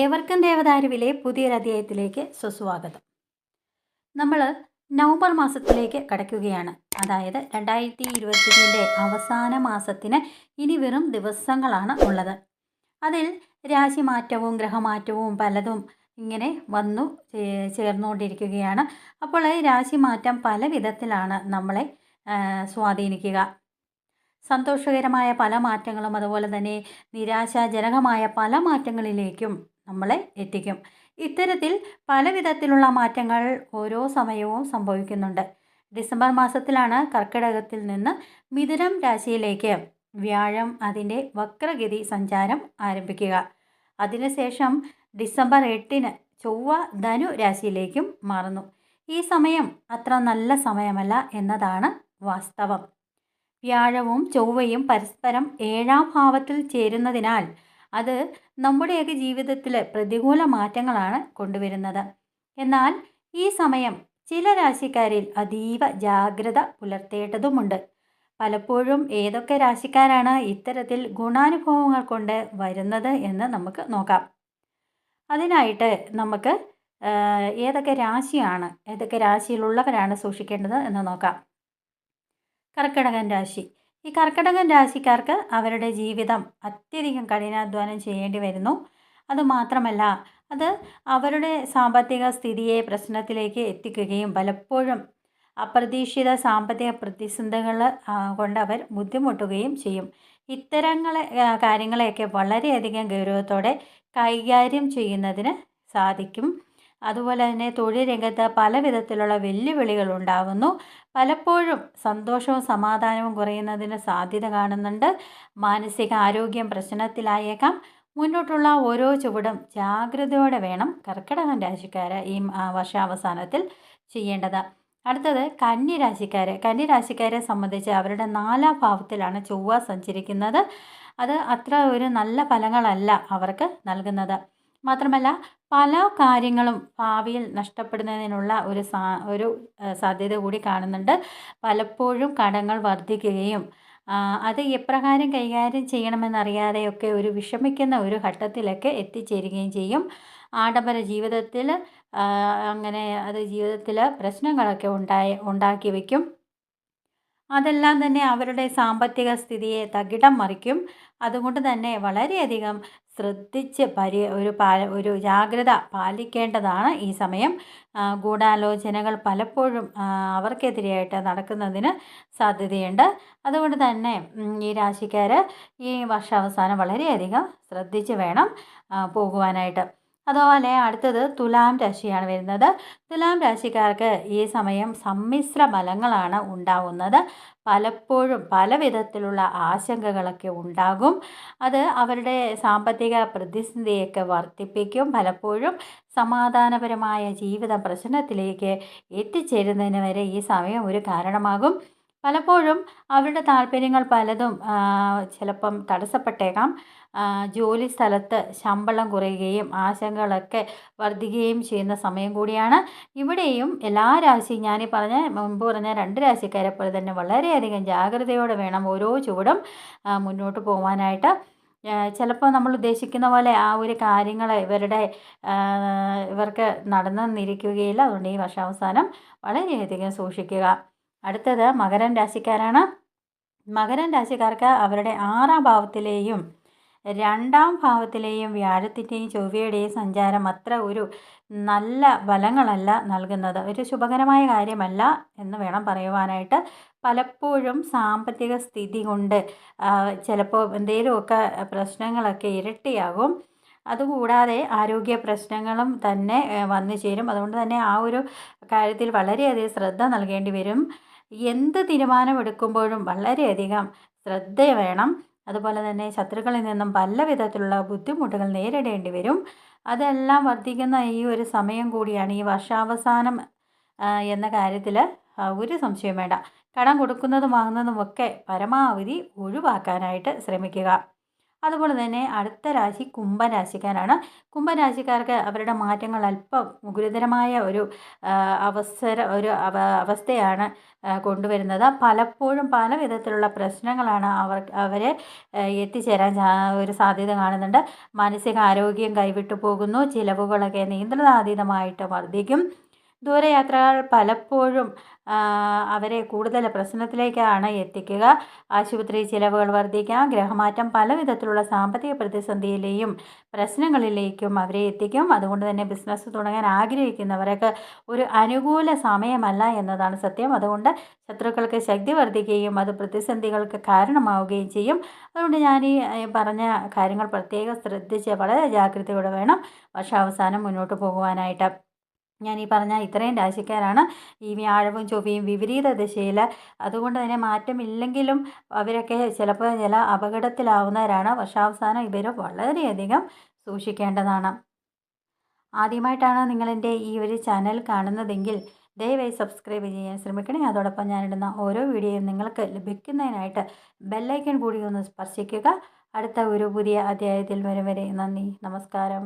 ഏവർക്കും ദേവദാരുവിലെ പുതിയൊരധ്യായത്തിലേക്ക് സുസ്വാഗതം. നമ്മൾ നവംബർ മാസത്തിലേക്ക് കടക്കുകയാണ്. അതായത് രണ്ടായിരത്തി ഇരുപത്തിന്റെ അവസാന മാസത്തിന് ഇനി വെറും ദിവസങ്ങളാണ് ഉള്ളത്. അതിൽ രാശിമാറ്റവും ഗ്രഹമാറ്റവും പലതും ഇങ്ങനെ വന്നു ചേർന്നുകൊണ്ടിരിക്കുകയാണ്. അപ്പോൾ രാശിമാറ്റം പല വിധത്തിലാണ് നമ്മളെ സ്വാധീനിക്കുക. സന്തോഷകരമായ പല മാറ്റങ്ങളും അതുപോലെ തന്നെ നിരാശാജനകമായ പല മാറ്റങ്ങളിലേക്കും നമ്മളെ എത്തിക്കും. ഇത്തരത്തിൽ പല വിധത്തിലുള്ള മാറ്റങ്ങൾ ഓരോ സമയവും സംഭവിക്കുന്നുണ്ട്. ഡിസംബർ മാസത്തിലാണ് കർക്കിടകത്തിൽ നിന്ന് മിഥുനം രാശിയിലേക്ക് വ്യാഴം അതിന്റെ വക്രഗതി സഞ്ചാരം ആരംഭിക്കുക. അതിനുശേഷം ഡിസംബർ എട്ടിന് ചൊവ്വ ധനു രാശിയിലേക്കും മാറുന്നു. ഈ സമയം അത്ര നല്ല സമയമല്ല എന്നതാണ് വാസ്തവം. വ്യാഴവും ചൊവ്വയും പരസ്പരം ഏഴാം ഭാവത്തിൽ ചേരുന്നതിനാൽ അത് നമ്മുടെയൊക്കെ ജീവിതത്തിൽ പ്രതികൂല മാറ്റങ്ങളാണ് കൊണ്ടുവരുന്നത്. എന്നാൽ ഈ സമയം ചില രാശിക്കാരിൽ അതീവ ജാഗ്രത പുലർത്തേണ്ടതുമുണ്ട്. പലപ്പോഴും ഏതൊക്കെ രാശിക്കാരാണ് ഇത്തരത്തിൽ ഗുണാനുഭവങ്ങൾ കൊണ്ട് വരുന്നത് എന്ന് നമുക്ക് നോക്കാം. അതിനായിട്ട് നമുക്ക് ഏതൊക്കെ രാശിയാണ് ഏതൊക്കെ രാശിയിലുള്ളവരാണ് സൂക്ഷിക്കേണ്ടത് എന്ന് നോക്കാം. കർക്കിടകൻ രാശി. ഈ കർക്കിടകൻ രാശിക്കാർക്ക് അവരുടെ ജീവിതം അത്യധികം കഠിനാധ്വാനം ചെയ്യേണ്ടി വരുന്നു. അതുമാത്രമല്ല അത് അവരുടെ സാമ്പത്തിക സ്ഥിതിയെ പ്രശ്നത്തിലേക്ക് എത്തിക്കുകയും പലപ്പോഴും അപ്രതീക്ഷിത സാമ്പത്തിക പ്രതിസന്ധികൾ കൊണ്ട് അവർ ബുദ്ധിമുട്ടുകയും ചെയ്യും. ഇത്തരങ്ങളെ കാര്യങ്ങളെയൊക്കെ വളരെയധികം ഗൗരവത്തോടെ കൈകാര്യം ചെയ്യുന്നതിന് സാധിക്കും. അതുപോലെ തന്നെ തൊഴിൽ രംഗത്ത് പല വിധത്തിലുള്ള വെല്ലുവിളികൾ ഉണ്ടാകുന്നു പലപ്പോഴും സന്തോഷവും സമാധാനവും കുറയുന്നതിന് സാധ്യത കാണുന്നുണ്ട്. മാനസിക ആരോഗ്യം പ്രശ്നത്തിലായേക്കാം. മുന്നോട്ടുള്ള ഓരോ ചുവടും ജാഗ്രതയോടെ വേണം കർക്കിടകൻ രാശിക്കാർ ഈ വർഷാവസാനത്തിൽ ചെയ്യേണ്ടത്. അടുത്തത് കന്നി രാശിക്കാർ കന്നി രാശിക്കാരെ സംബന്ധിച്ച് അവരുടെ നാലാം ഭാവത്തിലാണ് ചൊവ്വ സഞ്ചരിക്കുന്നത്. അത് അത്ര ഒരു നല്ല ഫലങ്ങളല്ല അവർക്ക് നൽകുന്നത്. മാത്രമല്ല പല കാര്യങ്ങളും ഭാവിയിൽ നഷ്ടപ്പെടുന്നതിനുള്ള ഒരു സാ ഒരു സാധ്യത കൂടി കാണുന്നുണ്ട്. പലപ്പോഴും കടങ്ങൾ വർദ്ധിക്കുകയും അത് എപ്രകാരം കൈകാര്യം ചെയ്യണമെന്നറിയാതെയൊക്കെ ഒരു വിഷമിക്കുന്ന ഒരു ഘട്ടത്തിലൊക്കെ എത്തിച്ചേരുകയും ചെയ്യും. ആഡംബര ജീവിതത്തിൽ അങ്ങനെ അത് ജീവിതത്തിൽ പ്രശ്നങ്ങളൊക്കെ ഉണ്ടായി ഉണ്ടാക്കി വയ്ക്കും. അതെല്ലാം തന്നെ അവരുടെ സാമ്പത്തിക സ്ഥിതിയെ തകിടം മറിക്കും. അതുകൊണ്ട് തന്നെ വളരെയധികം ശ്രദ്ധിച്ച് പരി ഒരു ഒരു ജാഗ്രത പാലിക്കേണ്ടതാണ് ഈ സമയം. ഗൂഢാലോചനകൾ പലപ്പോഴും അവർക്കെതിരെയായിട്ട് നടക്കുന്നതിന് സാധ്യതയുണ്ട്. അതുകൊണ്ട് തന്നെ ഈ രാശിക്കാർ ഈ വർഷാവസാനം വളരെയധികം ശ്രദ്ധിച്ച് വേണം പോകുവാനായിട്ട്. അതുപോലെ അടുത്തത് തുലാം രാശിയാണ് വരുന്നത്. തുലാം രാശിക്കാർക്ക് ഈ സമയം സമ്മിശ്ര ബലങ്ങളാണ് ഉണ്ടാവുന്നത്. പലപ്പോഴും പല വിധത്തിലുള്ള ആശങ്കകളൊക്കെ ഉണ്ടാകും. അത് അവരുടെ സാമ്പത്തിക പ്രതിസന്ധിയൊക്കെ വർദ്ധിപ്പിക്കും. പലപ്പോഴും സമാധാനപരമായ ജീവിത പ്രശ്നത്തിലേക്ക് എത്തിച്ചേരുന്നതിന് വരെ ഈ സമയം ഒരു കാരണമാകും. പലപ്പോഴും അവരുടെ താല്പര്യങ്ങൾ പലതും ചിലപ്പം തടസ്സപ്പെട്ടേക്കാം. ജോലി സ്ഥലത്ത് ശമ്പളം കുറയുകയും ആശങ്കകളൊക്കെ വർദ്ധിക്കുകയും ചെയ്യുന്ന സമയം കൂടിയാണ്. ഇവിടെയും എല്ലാ രാശി ഞാനീ പറഞ്ഞ മുമ്പ് പറഞ്ഞ രണ്ട് രാശിക്കാരെ പോലെ തന്നെ വളരെയധികം ജാഗ്രതയോടെ വേണം ഓരോ ചുവടും മുന്നോട്ട് പോകാനായിട്ട് ചിലപ്പോൾ നമ്മൾ ഉദ്ദേശിക്കുന്ന പോലെ ആ ഒരു കാര്യങ്ങൾ ഇവരുടെ ഇവർക്ക് നടന്നെന്നിരിക്കുകയില്ല അതുകൊണ്ട് ഈ വർഷാവസാനം വളരെയധികം സൂക്ഷിക്കുക. അടുത്തത് മകരം രാശിക്കാരാണ്. മകരം രാശിക്കാർക്ക് അവരുടെ ആറാം ഭാവത്തിലെയും രണ്ടാം ഭാവത്തിലെയും വ്യാഴത്തിന്റെയും ചൊവ്വയുടെയും സഞ്ചാരം അത്ര ഒരു നല്ല ഫലങ്ങളല്ല നൽകുന്നത്. ഒരു ശുഭകരമായ കാര്യമല്ല എന്ന് വേണം പറയുവാനായിട്ട്. പലപ്പോഴും സാമ്പത്തിക സ്ഥിതി കൊണ്ട് ചിലപ്പോൾ എന്തെങ്കിലുമൊക്കെ പ്രശ്നങ്ങളൊക്കെ ഇരട്ടിയാകും. അതുകൂടാതെ ആരോഗ്യ പ്രശ്നങ്ങളും തന്നെ വന്നു ചേരും. അതുകൊണ്ട് തന്നെ ആ ഒരു കാര്യത്തിൽ വളരെയധികം ശ്രദ്ധ നൽകേണ്ടി വരും. എന്ത് തീരുമാനമെടുക്കുമ്പോഴും വളരെയധികം ശ്രദ്ധ വേണം. അതുപോലെ തന്നെ ശത്രുക്കളിൽ നിന്നും പല വിധത്തിലുള്ള ബുദ്ധിമുട്ടുകൾ നേരിടേണ്ടി വരും. അതെല്ലാം വർദ്ധിക്കുന്ന ഈ ഒരു സമയം കൂടിയാണ് ഈ വർഷാവസാനം എന്ന കാര്യത്തിൽ ഒരു സംശയം വേണ്ട. കടം കൊടുക്കുന്നതും വാങ്ങുന്നതുമൊക്കെ പരമാവധി ഒഴിവാക്കാനായിട്ട് ശ്രമിക്കുക. അതുപോലെ തന്നെ അടുത്ത രാശി കുംഭരാശിക്കാരാണ്. കുംഭരാശിക്കാർക്ക് അവരുടെ മാറ്റങ്ങൾ അല്പം ഗുരുതരമായ ഒരു അവസര ഒരു അവസ്ഥയാണ് കൊണ്ടുവരുന്നത്. പലപ്പോഴും പല വിധത്തിലുള്ള പ്രശ്നങ്ങളാണ് അവർ അവരെ എത്തിച്ചേരാൻ ഒരു സാധ്യത കാണുന്നുണ്ട്. മാനസികാരോഗ്യം കൈവിട്ടു പോകുന്നു. ചിലവുകളൊക്കെ നിയന്ത്രണാതീതമായിട്ട് വർദ്ധിക്കും. ദൂരയാത്രകൾ പലപ്പോഴും അവരെ കൂടുതൽ പ്രശ്നത്തിലേക്കാണ് എത്തിക്കുക. ആശുപത്രി ചിലവുകൾ വർദ്ധിക്കാം. ഗ്രഹമാറ്റം പല വിധത്തിലുള്ള സാമ്പത്തിക പ്രതിസന്ധിയിലെയും പ്രശ്നങ്ങളിലേക്കും അവരെ എത്തിക്കും. അതുകൊണ്ട് തന്നെ ബിസിനസ് തുടങ്ങാൻ ആഗ്രഹിക്കുന്നവരൊക്കെ ഒരു അനുകൂല സമയമല്ല എന്നതാണ് സത്യം. അതുകൊണ്ട് ശത്രുക്കൾക്ക് ശക്തി വർദ്ധിക്കുകയും അത് പ്രതിസന്ധികൾക്ക് കാരണമാവുകയും ചെയ്യും. അതുകൊണ്ട് ഞാൻ ഈ പറഞ്ഞ കാര്യങ്ങൾ പ്രത്യേകം ശ്രദ്ധിച്ച് വളരെ ജാഗ്രതയോടെ വേണം. വർഷാവസാനം മുന്നോട്ട് പോകുവാനായിട്ട്. ഞാൻ ഈ പറഞ്ഞ ഇത്രയും രാശിക്കാരാണ് ഈ വ്യാഴവും ചൊവ്വയും വിപരീത ദിശയിൽ അതുകൊണ്ട് തന്നെ മാറ്റമില്ലെങ്കിലും അവരൊക്കെ ചിലപ്പോൾ ചില അപകടത്തിലാവുന്നവരാണ്. വർഷാവസാനം ഇവർ വളരെയധികം സൂക്ഷിക്കേണ്ടതാണ്. ആദ്യമായിട്ടാണ് നിങ്ങളെന്റെ ഈ ഒരു ചാനൽ കാണുന്നതെങ്കിൽ ദയവായി സബ്സ്ക്രൈബ് ചെയ്യാൻ ശ്രമിക്കണേ. അതോടൊപ്പം ഞാനിടുന്ന ഓരോ വീഡിയോയും നിങ്ങൾക്ക് ലഭിക്കുന്നതിനായിട്ട് ബെല്ലൈക്കൺ കൂടി ഒന്ന് സ്പർശിക്കുക. അടുത്ത ഒരു പുതിയ അധ്യായത്തിൽ വരും വരെ നന്ദി. നമസ്കാരം.